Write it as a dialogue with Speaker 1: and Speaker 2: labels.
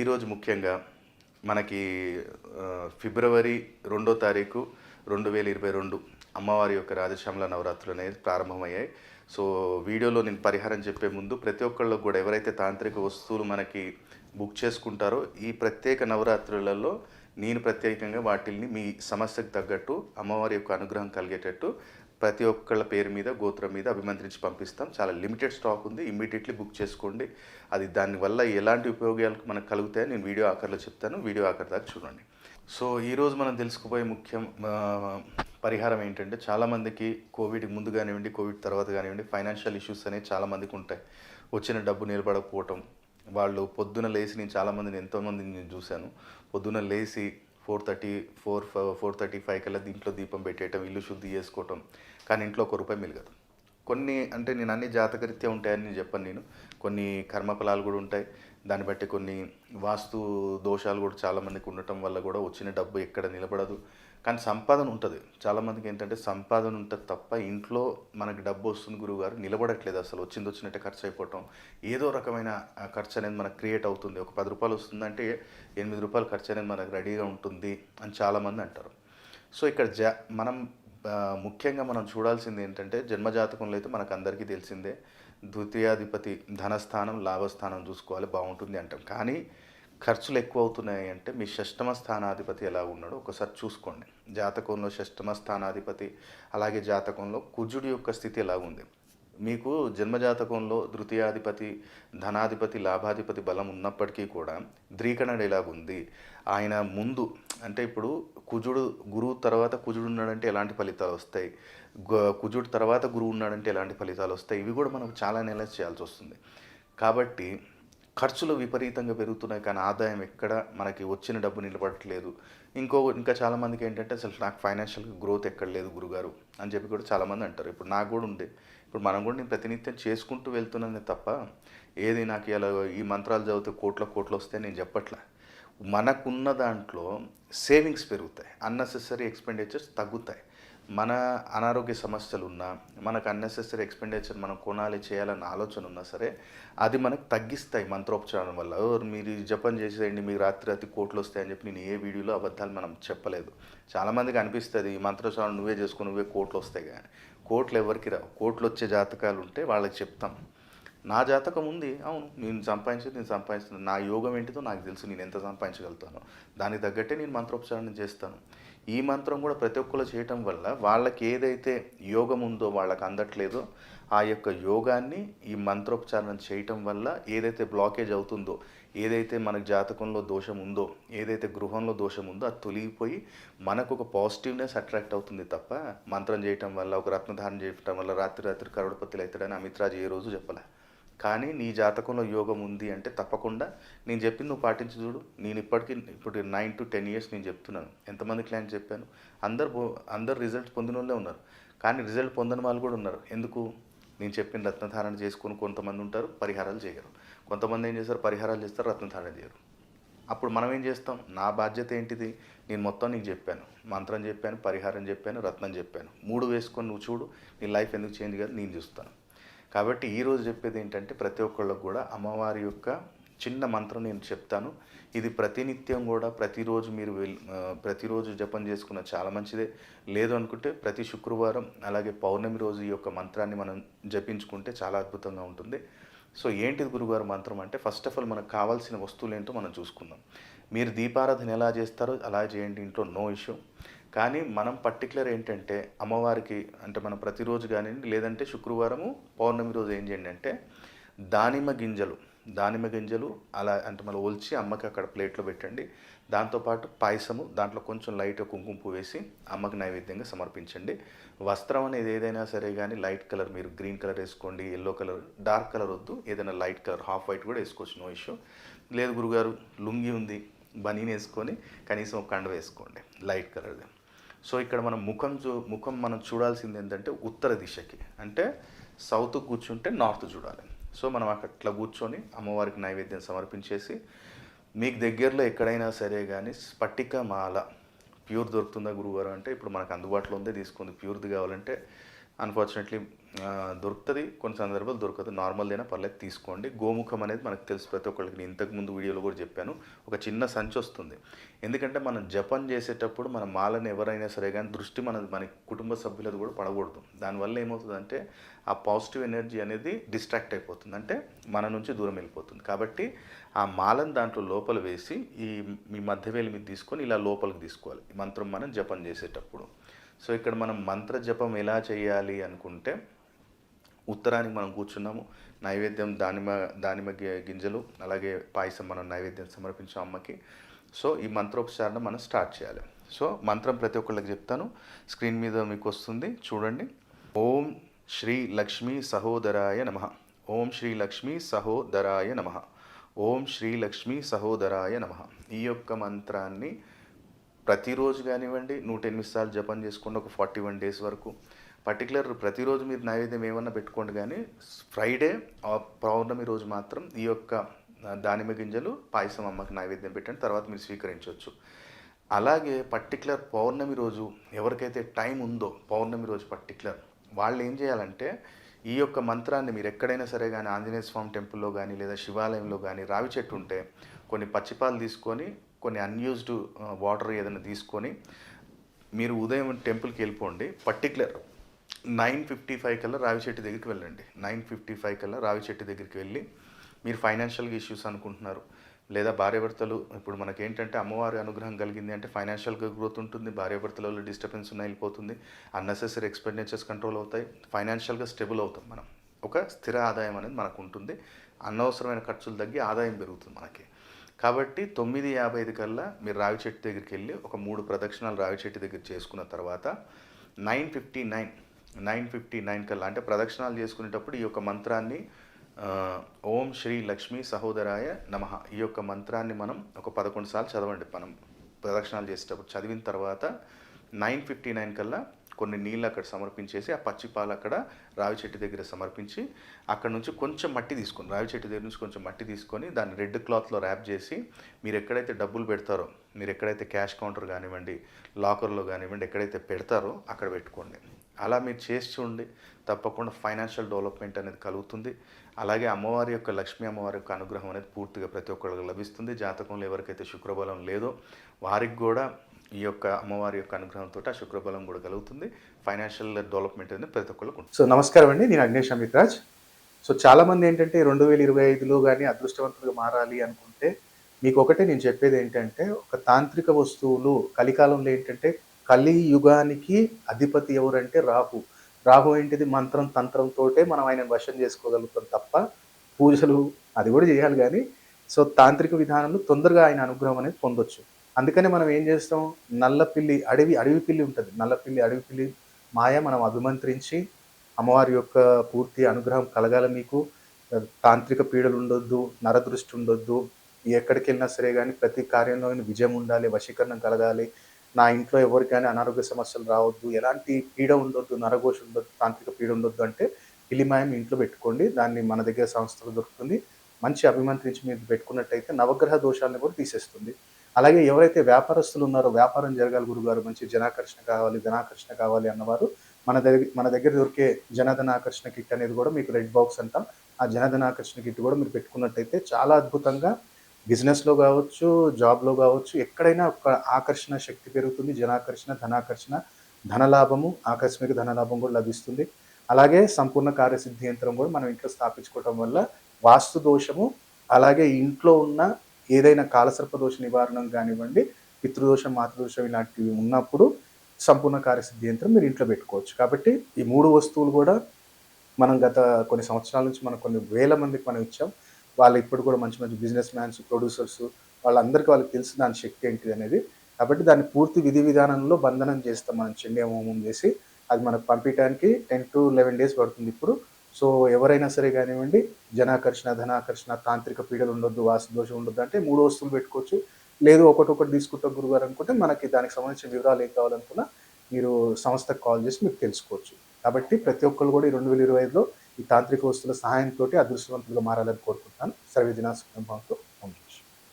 Speaker 1: ఈరోజు ముఖ్యంగా మనకి ఫిబ్రవరి రెండో తారీఖు రెండు వేల ఇరవై రెండు అమ్మవారి యొక్క రాజశ్యామల నవరాత్రులు అనేది ప్రారంభమయ్యాయి. సో వీడియోలో నేను పరిహారం చెప్పే ముందు ప్రతి ఒక్కళ్ళు కూడా ఎవరైతే తాంత్రిక వస్తువులు మనకి బుక్ చేసుకుంటారో ఈ ప్రత్యేక నవరాత్రులలో నేను ప్రత్యేకంగా వాటిల్ని మీ సమస్యకు తగ్గట్టు అమ్మవారి యొక్క అనుగ్రహం కలిగేటట్టు ప్రతి ఒక్కళ్ళ పేరు మీద గోత్రం మీద అభిమంత్రించి పంపిస్తాం. చాలా లిమిటెడ్ స్టాక్ ఉంది. ఇమ్మీడియట్లీ బుక్ చేసుకోండి. అది దానివల్ల ఎలాంటి ఉపయోగాలు మనకు కలుగుతాయో నేను వీడియో ఆఖరిలో చెప్తాను. వీడియో ఆఖరి దాకా చూడండి. సో ఈరోజు మనం తెలుసుకుపోయే ముఖ్యం పరిహారం ఏంటంటే చాలామందికి కోవిడ్ ముందు కానివ్వండి కోవిడ్ తర్వాత కానివ్వండి ఫైనాన్షియల్ ఇష్యూస్ అనేవి చాలామందికి ఉంటాయి. వచ్చిన డబ్బు నిలబడకపోవటం వాళ్ళు పొద్దున లేచి నేను చాలామందిని ఎంతోమందిని నేను చూశాను. పొద్దున లేచి four thirty four four thirty five కల్లా దీంట్లో దీపం పెట్టేయటం ఇల్లు శుద్ధి చేసుకోవటం కానీ ఇంట్లో ఒక రూపాయి మిలగదు. కొన్ని అంటే నేను అన్ని జాతకరీత్యా ఉంటాయని నేను చెప్పను నేను. కొన్ని కర్మఫలాలు కూడా ఉంటాయి. దాన్ని బట్టి కొన్ని వాస్తు దోషాలు కూడా చాలామందికి ఉండటం వల్ల కూడా వచ్చిన డబ్బు ఎక్కడ నిలబడదు. కానీ సంపాదన ఉంటుంది. చాలామందికి ఏంటంటే సంపాదన ఉంటుంది తప్ప ఇంట్లో మనకి డబ్బు వస్తుంది గురువుగారు నిలబడట్లేదు అసలు. వచ్చింది వచ్చినట్టే ఖర్చు అయిపోవటం. ఏదో రకమైన ఖర్చు అనేది మనకు క్రియేట్ అవుతుంది. ఒక పది రూపాయలు వస్తుందంటే ఎనిమిది రూపాయలు ఖర్చు అనేది మనకు రెడీగా ఉంటుంది అని చాలామంది అంటారు. సో ఇక్కడ జా మనం ముఖ్యంగా మనం చూడాల్సింది ఏంటంటే జన్మజాతకంలో అయితే మనకు అందరికీ తెలిసిందే ద్వితీయాధిపతి ధనస్థానం లాభస్థానం చూసుకోవాలి బాగుంటుంది అంటాం. కానీ ఖర్చులు ఎక్కువ అవుతున్నాయి అంటే మీ షష్టమ స్థానాధిపతి ఎలా ఉన్నాడో ఒకసారి చూసుకోండి. జాతకంలో షష్టమ స్థానాధిపతి అలాగే జాతకంలో కుజుడి యొక్క స్థితి ఎలా ఉంది? మీకు జన్మజాతకంలో తృతీయాధిపతి ధనాధిపతి లాభాధిపతి బలం ఉన్నప్పటికీ కూడా ద్రీకణుడు ఎలాగుంది ఆయన ముందు అంటే ఇప్పుడు కుజుడు గురువు తర్వాత కుజుడు ఉన్నాడంటే ఎలాంటి ఫలితాలు వస్తాయి? కుజుడు తర్వాత గురువు ఉన్నాడంటే ఎలాంటి ఫలితాలు వస్తాయి? ఇవి కూడా మనం చాలా నెల చేయాల్సి వస్తుంది. కాబట్టి ఖర్చులు విపరీతంగా పెరుగుతున్నాయి. కానీ ఆదాయం ఎక్కడ మనకి వచ్చిన డబ్బు నిలబడట్లేదు. ఇంకో ఇంకా చాలామందికి ఏంటంటే అసలు నాకు ఫైనాన్షియల్ గ్రోత్ ఎక్కడ లేదు గురుగారు అని చెప్పి కూడా చాలామంది అంటారు. ఇప్పుడు నాకు కూడా ఉండే ఇప్పుడు మనం కూడా నేను ప్రతినిత్యం చేసుకుంటూ వెళ్తున్నానే తప్ప ఏది నాకు ఇలా ఈ మంత్రాలు చదివితే కోట్ల కోట్లు వస్తే నేను చెప్పట్లే. మనకున్న దాంట్లో సేవింగ్స్ పెరుగుతాయి. అన్నెసెసరీ ఎక్స్పెండిచర్స్ తగ్గుతాయి. మన అనారోగ్య సమస్యలు ఉన్నా మనకు అన్నెసెసరీ ఎక్స్పెండిచర్ మనం కొనాలి చేయాలన్న ఆలోచన ఉన్నా సరే అది మనకు తగ్గిస్తాయి మంత్రోపచారం వల్ల. మీరు జపం చేసేయండి మీకు రాత్రి రాత్రి కోట్లు వస్తాయని చెప్పి నేను ఏ వీడియోలో అబద్ధాలు మనం చెప్పలేదు. చాలామందికి అనిపిస్తుంది ఈ మంత్రోపచారం నువ్వే చేసుకుని నువ్వే కోట్లు వస్తాయి కానీ. కోట్లు ఎవరికి రావు. కోట్లు వచ్చే జాతకాలు ఉంటే వాళ్ళకి చెప్తాం. నా జాతకం ఉంది అవును నేను సంపాదించింది నేను సంపాదిస్తున్నాను. నా యోగం ఏంటిదో నాకు తెలుసు నేను ఎంత సంపాదించగలుగుతానో. దానికి తగ్గట్టే నేను మంత్రోపచారణ చేస్తాను. ఈ మంత్రం కూడా ప్రతి ఒక్కరు చేయటం వల్ల వాళ్ళకి ఏదైతే యోగం ఉందో వాళ్ళకి అందట్లేదో ఆ యొక్క యోగాన్ని ఈ మంత్రోపచారణ చేయటం వల్ల ఏదైతే బ్లాకేజ్ అవుతుందో ఏదైతే మనకు జాతకంలో దోషం ఉందో ఏదైతే గృహంలో దోషం ఉందో అది తొలగిపోయి మనకు ఒక పాజిటివ్నెస్ అట్రాక్ట్ అవుతుంది తప్ప మంత్రం చేయటం వల్ల ఒక రత్నధారణ చేయటం వల్ల రాత్రి రాత్రి కరోడపతిలు అవుతాడని అమిత్రాజ్ ఏ రోజు చెప్పలే. కానీ నీ జాతకంలో యోగం ఉంది అంటే తప్పకుండా నేను చెప్పింది నువ్వు పాటించి చూడు. నేను ఇప్పటికీ ఇప్పుడు నైన్ టు టెన్ ఇయర్స్ నేను చెప్తున్నాను. ఎంతమంది క్లయింట్ చెప్పాను? అందరు అందరు రిజల్ట్ పొందిన వాళ్ళే ఉన్నారు. కానీ రిజల్ట్ పొందని వాళ్ళు కూడా ఉన్నారు. ఎందుకు? నేను చెప్పిన రత్నధారణ చేసుకుని కొంతమంది ఉంటారు పరిహారాలు చేయరు కొంతమంది ఏం చేస్తారు? పరిహారాలు చేస్తారు రత్నధారణ చేయరు. అప్పుడు మనం ఏం చేస్తాం? నా బాధ్యత ఏంటిది? నేను మొత్తం నీకు చెప్పాను. మంత్రం చెప్పాను పరిహారం చెప్పాను రత్నం చెప్పాను. మూడు వేసుకొని నువ్వు చూడు నీ లైఫ్ ఎందుకు చేంజ్ కాదు? నేను చూస్తాను. కాబట్టి ఈరోజు చెప్పేది ఏంటంటే ప్రతి ఒక్కళ్ళకు కూడా అమ్మవారి యొక్క చిన్న మంత్రం నేను చెప్తాను. ఇది ప్రతినిత్యం కూడా ప్రతిరోజు మీరు వెళ్ళి ప్రతిరోజు జపం చేసుకున్న చాలా మంచిదే. లేదు అనుకుంటే ప్రతి శుక్రవారం అలాగే పౌర్ణమి రోజు ఈ యొక్క మంత్రాన్ని మనం జపించుకుంటే చాలా అద్భుతంగా ఉంటుంది. సో ఏంటిది గురుగారు మంత్రం అంటే ఫస్ట్ ఆఫ్ ఆల్ మనకు కావాల్సిన వస్తువులు ఏంటో మనం చూసుకుందాం. మీరు దీపారాధన ఎలా చేస్తారో అలా చేయండి ఇంట్లో నో ఇష్యూ. కానీ మనం పర్టికులర్ ఏంటంటే అమ్మవారికి అంటే మనం ప్రతిరోజు కానీ లేదంటే శుక్రవారము పౌర్ణమి రోజు ఏం చేయండి అంటే దానిమ్మ గింజలు దానిమ్మ గింజలు అలా అంటే మనం ఒలిచి అమ్మకి అక్కడ ప్లేట్లో పెట్టండి. దాంతోపాటు పాయసము దాంట్లో కొంచెం లైట్ కుంకుమ పువ్వు వేసి అమ్మకి నైవేద్యంగా సమర్పించండి. వస్త్రం అనేది ఏదైనా సరే కానీ లైట్ కలర్ మీరు గ్రీన్ కలర్ వేసుకోండి ఎల్లో కలర్ డార్క్ కలర్ వద్దు. ఏదైనా లైట్ కలర్ హాఫ్ వైట్ కూడా వేసుకోవచ్చు నో ఇష్యూ లేదు గురుగారు లుంగి ఉంది బనీన్ వేసుకొని కనీసం ఒక కండ వేసుకోండి లైట్ కలర్ది సో ఇక్కడ మనం ముఖం చూ ముఖం మనం చూడాల్సింది ఏంటంటే ఉత్తర దిశకి. అంటే సౌత్ కూర్చుంటే నార్త్ చూడాలి. సో మనం అట్లా కూర్చొని అమ్మవారికి నైవేద్యం సమర్పించేసి మీకు దగ్గరలో ఎక్కడైనా సరే కానీ స్ఫటిక మాల ప్యూర్ దొరుకుతుందా గురువారం అంటే ఇప్పుడు మనకు అందుబాటులో ఉందే తీసుకుంది ప్యూర్ది కావాలంటే అన్ఫార్చునేట్లీ దొరుకుతుంది. కొన్ని సందర్భాలు దొరకదు. నార్మల్ అయినా పర్లేదు తీసుకోండి. గోముఖం అనేది మనకు తెలుసు ప్రతి ఒక్కరికి నేను ఇంతకుముందు వీడియోలో కూడా చెప్పాను. ఒక చిన్న సంచి వస్తుంది. ఎందుకంటే మనం జపం చేసేటప్పుడు మన మాలను ఎవరైనా సరే కానీ దృష్టి మన మన కుటుంబ సభ్యులది కూడా పడకూడదు. దానివల్ల ఏమవుతుందంటే ఆ పాజిటివ్ ఎనర్జీ అనేది డిస్ట్రాక్ట్ అయిపోతుంది. అంటే మన నుంచి దూరం వెళ్ళిపోతుంది. కాబట్టి ఆ మాలను దాంట్లో లోపల వేసి ఈ మీ మధ్యవేలు మీద తీసుకొని ఇలా లోపలికి తీసుకోవాలి. మంత్రం మనం జపం చేసేటప్పుడు. సో ఇక్కడ మనం మంత్ర జపం ఎలా చేయాలి అనుకుంటే ఉత్తరానికి మనం కూర్చున్నాము నైవేద్యం దానిమ్మ దానిమ్మ గింజలు అలాగే పాయసం మనం నైవేద్యం సమర్పించాం అమ్మకి. సో ఈ మంత్రోపచారణ మనం స్టార్ట్ చేయాలి. సో మంత్రం ప్రతి ఒక్కళ్ళకి చెప్తాను. స్క్రీన్ మీద మీకు వస్తుంది. చూడండి. ఓం శ్రీ లక్ష్మీ సహోదరాయ నమ. ఓం శ్రీ లక్ష్మీ సహోదరాయ నమ. ఓం శ్రీ లక్ష్మీ సహోదరాయ నమ. ఈ యొక్క మంత్రాన్ని ప్రతిరోజు కానివ్వండి నూట ఎనిమిది సార్లు జపం చేసుకోండి ఒక ఫార్టీ వన్ డేస్ వరకు. పర్టికులర్ ప్రతిరోజు మీరు నైవేద్యం ఏమన్నా పెట్టుకోండి కానీ ఫ్రైడే పౌర్ణమి రోజు మాత్రం ఈ యొక్క దానిమ్మ గింజలు పాయసం అమ్మకి నైవేద్యం పెట్టండి తర్వాత మీరు స్వీకరించవచ్చు. అలాగే పర్టికులర్ పౌర్ణమి రోజు ఎవరికైతే టైం ఉందో పౌర్ణమి రోజు పర్టికులర్ వాళ్ళు ఏం చేయాలంటే ఈ యొక్క మంత్రాన్ని మీరు ఎక్కడైనా సరే కానీ ఆంజనేయ స్వామి టెంపుల్లో కానీ లేదా శివాలయంలో కానీ రావి చెట్టు ఉంటే కొన్ని పచ్చిపాలు తీసుకొని కొన్ని అన్యూజ్డ్ వాటర్ ఏదైనా తీసుకొని మీరు ఉదయం టెంపుల్కి వెళ్ళిపోండి. పర్టికులర్ నైన్ ఫిఫ్టీ ఫైవ్ కల్లా రావి చెట్టు దగ్గరికి వెళ్ళండి. నైన్ ఫిఫ్టీ ఫైవ్ కల్లా రావి చెట్టు దగ్గరికి వెళ్ళి మీరు ఫైనాన్షియల్గా ఇష్యూస్ అనుకుంటున్నారు. లేదా భార్యాభర్తలు ఇప్పుడు మనకి ఏంటంటే అమ్మవారి అనుగ్రహం కలిగింది అంటే ఫైనాన్షియల్గా గ్రోత్ ఉంటుంది. భార్యాభర్తలలో డిస్టర్బెన్స్ ఉన్న వెళ్ళిపోతుంది. అన్నెసెసరీ ఎక్స్పెండిచర్స్ కంట్రోల్ అవుతాయి. ఫైనాన్షియల్గా స్టెబుల్ అవుతాం మనం. ఒక స్థిర ఆదాయం అనేది మనకు ఉంటుంది. అనవసరమైన ఖర్చులు తగ్గి ఆదాయం పెరుగుతుంది మనకి. కాబట్టి తొమ్మిది యాభై ఐదు కల్లా మీరు రావి చెట్టు దగ్గరికి వెళ్ళి ఒక మూడు ప్రదక్షిణాలు రావి చెట్టు దగ్గర చేసుకున్న తర్వాత nine fifty nine nine fifty nine కల్లా అంటే ప్రదక్షిణాలు చేసుకునేటప్పుడు ఈ యొక్క మంత్రాన్ని ఓం శ్రీ లక్ష్మీ సహోదరాయ నమ. ఈ యొక్క మంత్రాన్ని మనం ఒక పదకొండు సార్లు చదవండి. మనం ప్రదక్షిణాలు చేసేటప్పుడు చదివిన తర్వాత నైన్ ఫిఫ్టీ నైన్ కల్లా కొన్ని నీళ్ళు అక్కడ సమర్పించేసి ఆ పచ్చి పాలు అక్కడ రావి చెట్టు దగ్గర సమర్పించి అక్కడ నుంచి కొంచెం మట్టి తీసుకొని రావి చెట్టు దగ్గర నుంచి కొంచెం మట్టి తీసుకొని దాన్ని రెడ్ క్లాత్లో ర్యాప్ చేసి మీరు ఎక్కడైతే డబ్బులు పెడతారో మీరు ఎక్కడైతే క్యాష్ కౌంటర్ కానివ్వండి లాకర్లో కానివ్వండి ఎక్కడైతే పెడతారో అక్కడ పెట్టుకోండి. అలా మీరు చేసి చూడండి. తప్పకుండా ఫైనాన్షియల్ డెవలప్మెంట్ అనేది కలుగుతుంది. అలాగే అమ్మవారి యొక్క లక్ష్మీ అమ్మవారి యొక్క అనుగ్రహం అనేది పూర్తిగా ప్రతి ఒక్కరికి లభిస్తుంది. జాతకంలో ఎవరికైతే శుక్రబలం లేదో వారికి కూడా ఈ యొక్క అమ్మవారి యొక్క అనుగ్రహంతో ఆ శుక్రబలం కూడా కలుగుతుంది. ఫైనాన్షియల్ డెవలప్మెంట్ అనేది ప్రతి ఒక్కరికి
Speaker 2: సో నమస్కారం అండి. నేను అగ్నేష్ అమిత్రాజ్. సో చాలామంది ఏంటంటే రెండు వేల ఇరవై ఐదులో కానీ అదృష్టవంతులుగా మారాలి అనుకుంటే మీకు ఒకటే నేను చెప్పేది ఏంటంటే ఒక తాంత్రిక వస్తువులు కలికాలంలో ఏంటంటే కలి యుగానికి అధిపతి ఎవరంటే రాహు. రాహు ఏంటిది? మంత్రం తంత్రంతోటే మనం ఆయన వశం చేసుకోగలుగుతాం తప్ప పూజలు అది కూడా చేయాలి కానీ సో తాంత్రిక విధానంలో తొందరగా ఆయన అనుగ్రహం అనేది పొందొచ్చు. అందుకనే మనం ఏం చేస్తాం? నల్ల పిల్లి అడవి అడవి పిల్లి ఉంటుంది. నల్ల పిల్లి అడవి పిల్లి మాయ మనం అభిమంత్రించి అమ్మవారి యొక్క పూర్తి అనుగ్రహం కలగాల మీకు. తాంత్రిక పీడలు ఉండొద్దు నరదృష్టి ఉండొద్దు. ఎక్కడికి వెళ్ళినా సరే కానీ ప్రతి కార్యంలో విజయం ఉండాలి వశీకరణం కలగాలి. నా ఇంట్లో ఎవరికైనా అనారోగ్య సమస్యలు రావద్దు. ఎలాంటి పీడ ఉండొద్దు నరఘోష ఉండొద్దు తాంత్రిక పీడ ఉండొద్దు అంటే పిలిమాయం ఇంట్లో పెట్టుకోండి. దాన్ని మన దగ్గర సంస్థలు దొరుకుతుంది. మంచి అభిమంత్రించి మీరు పెట్టుకున్నట్టయితే నవగ్రహ దోషాలను కూడా తీసేస్తుంది. అలాగే ఎవరైతే వ్యాపారస్తులు ఉన్నారో వ్యాపారం జరగాలి గురుగారు మంచి జనాకర్షణ కావాలి ధనాకర్షణ కావాలి అన్నవారు మన దగ్గర మన దగ్గర దొరికే జనధనాకర్షణ కిట్ అనేది కూడా మీకు రెడ్ బాక్స్ అంటాం. ఆ జనధనాకర్షణ కిట్ కూడా మీరు పెట్టుకున్నట్టయితే చాలా అద్భుతంగా బిజినెస్లో కావచ్చు జాబ్లో కావచ్చు ఎక్కడైనా ఒక ఆకర్షణ శక్తి పెరుగుతుంది. జనాకర్షణ ధనాకర్షణ ధనలాభము ఆకస్మిక ధనలాభం కూడా లభిస్తుంది. అలాగే సంపూర్ణ కార్యసిద్ధి యంత్రం కూడా మనం ఇంట్లో స్థాపించుకోవటం వల్ల వాస్తు దోషము అలాగే ఇంట్లో ఉన్న ఏదైనా కాలసర్ప దోష నివారణం కానివ్వండి పితృదోషం మాతృదోషం ఇలాంటివి ఉన్నప్పుడు సంపూర్ణ కార్యసిద్ధి యంత్రం మీరు ఇంట్లో పెట్టుకోవచ్చు. కాబట్టి ఈ మూడు వస్తువులు కూడా మనం గత కొన్ని సంవత్సరాల నుంచి మనం కొన్ని వేల మందికి మనం ఇచ్చాం. వాళ్ళు ఇప్పుడు కూడా మంచి మంచి బిజినెస్ మ్యాన్స్ ప్రొడ్యూసర్స్ వాళ్ళందరికీ వాళ్ళకి తెలుసు దాని శక్తి ఏంటిది అనేది. కాబట్టి దాన్ని పూర్తి విధి విధానంలో బంధనం చేస్తాం మనం చెండే హోమం చేసి. అది మనకు పంపించడానికి టెన్ టు లెవెన్ డేస్ పడుతుంది ఇప్పుడు. సో ఎవరైనా సరే కానివ్వండి జనాకర్షణ ధనాకర్షణ తాంత్రిక పీడలు ఉండొద్దు వాస్తు ఉండొద్దు అంటే మూడు వస్తువులు పెట్టుకోవచ్చు. లేదు ఒకటొకటి తీసుకుంటాం గురుగారు అనుకుంటే మనకి దానికి సంబంధించిన వివరాలు ఏం కావాలనుకున్నా మీరు సంస్థకు కాల్ చేసి మీకు తెలుసుకోవచ్చు. కాబట్టి ప్రతి ఒక్కరు కూడా ఈ రెండు వేల ఇరవై ఐదులో ఈ తాంత్రిక వస్తువుల సహాయంతో అదృష్టవంతులుగా మారాలని కోరుకుంటున్నాను. సర్వే దినా